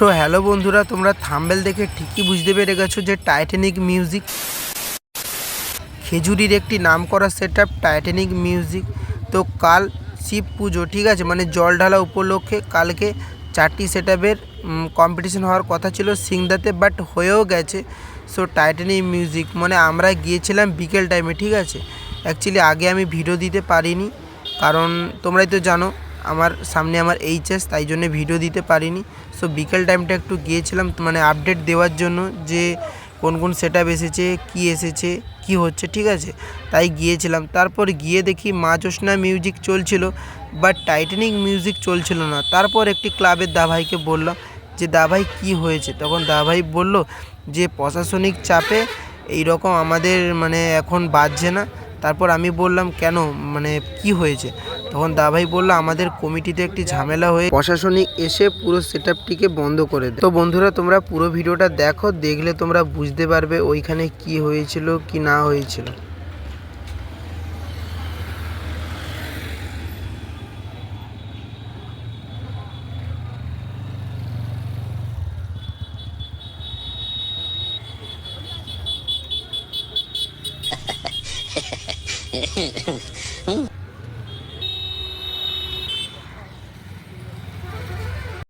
So hello বন্ধুরা, তোমরা thumbnail দেখে ঠিকই বুঝতে পেরে গেছো যে টাইটানিক মিউজিক খেজুরির একটি নাম করা সেট আপ টাইটানিক মিউজিক। তো কাল শিব পুজো, ঠিক আছে? মানে জল ঢালা উপলক্ষে কালকে চারটি সেট আপের কম্পিটিশন হওয়ার কথা ছিল সিংদাতে বাট হয়েও গেছে। সো টাইটানিক মিউজিক মানে আমরা গিয়েছিলাম বিকেল টাইমে ঠিক আছে? অ্যাকচুয়ালি আগে আমি ভিডিও দিতে পারিনি, কারণ তোমরাই তো জানো আমার সামনে আমার এইচএস তাই জন্য ভিডিও দিতে পারিনি। সো বিকেল টাইমটা একটু গিয়েছিলাম মানে আপডেট দেওয়ার জন্য যে কোন কোন সেট এসেছে, কি এসেছে, কি হচ্ছে, ঠিক আছে? তাই গিয়েছিলাম। তারপর গিয়ে দেখি মা জ্যোৎস্না মিউজিক চলছিল বাট টাইটানিক মিউজিক চলছিল না। তারপর একটি ক্লাবের দাভাইকে বললাম যে, দাভাই, কি হয়েছে? তখন দাভাই বলল যে, প্রশাসনিক চাপে এই রকম আমাদের মানে এখন বাজছে না। তারপর আমি বললাম, কেন? মানে কি হয়েছে? তখন দাভাই বলল, আমাদের কমিটিতে একটি ঝামেলা হয়ে প্রশাসনিক এসে পুরো সেট বন্ধ করে দেয়। তো বন্ধুরা, তোমরা পুরো ভিডিওটা দেখো, দেখলে তোমরা বুঝতে পারবে ওইখানে কি হয়েছিল, কি না হয়েছিল।